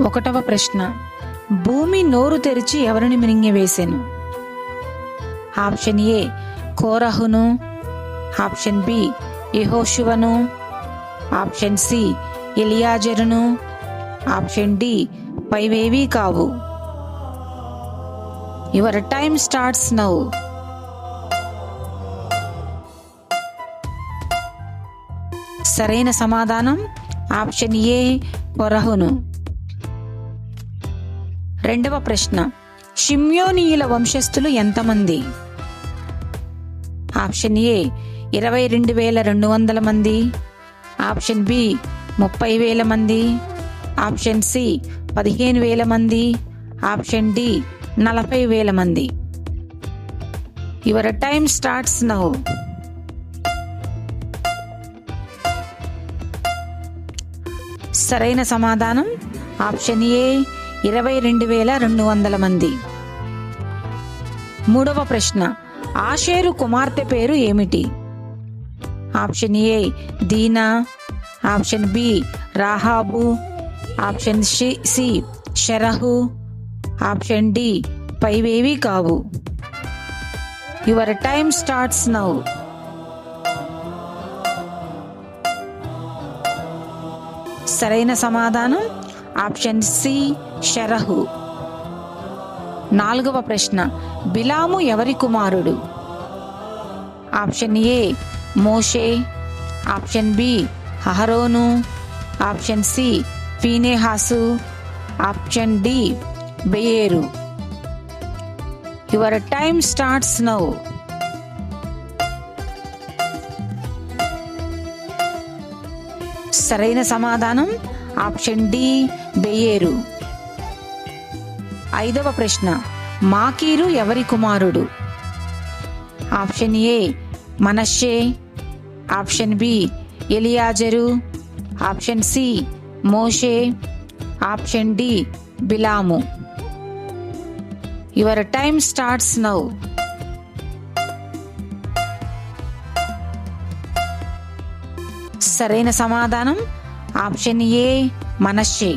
ఒకటవ ప్రశ్న. భూమి నోరు తెరిచి ఎవరిని మింగివేసెను ఆప్షన్ ఏ కోరహును. ఆప్షన్ బి యహోశివను ఆప్షన్ సి ఎలియాజరును. ఆప్షన్ డి పైవేవీ కావు యువర్ టైమ్ స్టార్ట్స్ నౌ. సరైన సమాధానం ఆప్షన్ ఏ కొరహును. రెండవ ప్రశ్న. షిమ్యోనీయుల వంశస్థులు ఎంతమంది? ఆప్షన్ ఏ ఇరవై రెండు వేల రెండు వందల మంది. ఆప్షన్ బి ముప్పై వేల మంది. ఆప్షన్ సి పదిహేను వేల మంది. ఆప్షన్ డి నలభై వేల మంది. Your time starts now. సరైన సమాధానం ఆప్షన్ ఏ ఇరవై రెండు వేల రెండు వందల మంది. మూడవ ప్రశ్న ఆషేరు కుమార్తె పేరు ఏమిటి? Option A Dinah. Option B Rahab. Option C షరహు. ఆప్షన్ డి పైవేవి కావు. Your time starts now. సరైన సమాధానం ఆప్షన్ సి షరహు. నాలుగవ ప్రశ్న బిలాము ఎవరి కుమారుడు? ఆప్షన్ ఏ మోషే. ఆప్షన్ బి అహరోను ఆప్షన్ సి ఫీనేహాసు. Option D బెయేరు. Your time starts now. సరైన సమాధానం? ఆప్షన్ డి బెయేరు ఐదవ ప్రశ్న మాకీరు ఎవరి కుమారుడు? Option A Manasseh option B Eleazar. Option C మోషే. Option D Balaam. Your time starts now. సరైన సమాధానం ఆప్షన్ ఏ మనషే